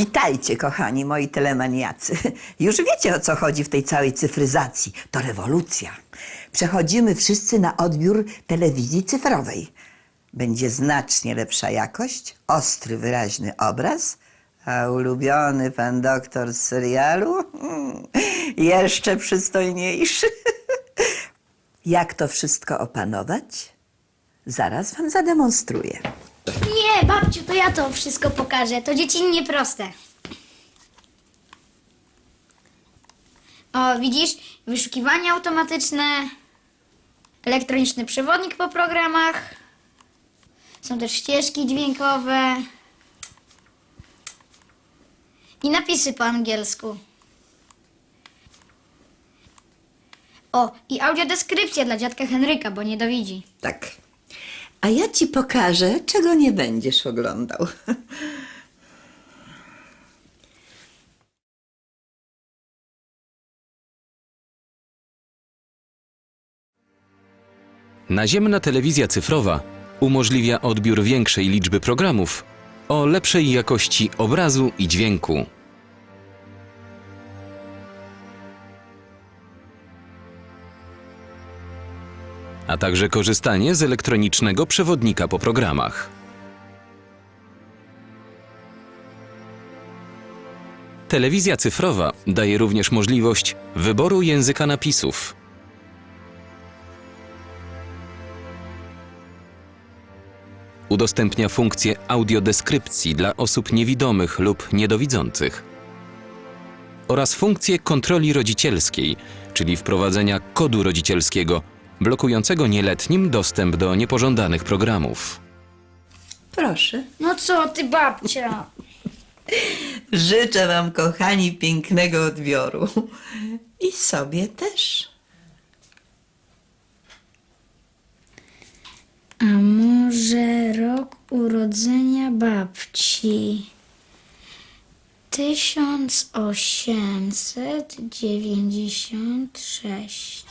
Witajcie, kochani moi telemaniacy. Już wiecie, o co chodzi w tej całej cyfryzacji. To rewolucja. Przechodzimy wszyscy na odbiór telewizji cyfrowej. Będzie znacznie lepsza jakość, ostry, wyraźny obraz, a ulubiony pan doktor z serialu hmm, jeszcze przystojniejszy. Jak to wszystko opanować? Zaraz wam zademonstruję. Nie, babciu, to ja to wszystko pokażę. To dziecinnie proste. O, widzisz? Wyszukiwanie automatyczne, elektroniczny przewodnik po programach. Są też ścieżki dźwiękowe. I napisy po angielsku. O, i audiodeskrypcja dla dziadka Henryka, bo nie dowidzi. Tak. A ja ci pokażę, czego nie będziesz oglądał. Naziemna telewizja cyfrowa umożliwia odbiór większej liczby programów o lepszej jakości obrazu i dźwięku. A także korzystanie z elektronicznego przewodnika po programach. Telewizja cyfrowa daje również możliwość wyboru języka napisów. udostępnia funkcję audiodeskrypcji dla osób niewidomych lub niedowidzących oraz funkcję kontroli rodzicielskiej, czyli wprowadzenia kodu rodzicielskiego blokującego nieletnim dostęp do niepożądanych programów. Proszę. No co ty, babcia? Życzę wam, kochani, pięknego odbioru. I sobie też. A może rok urodzenia babci? 1896.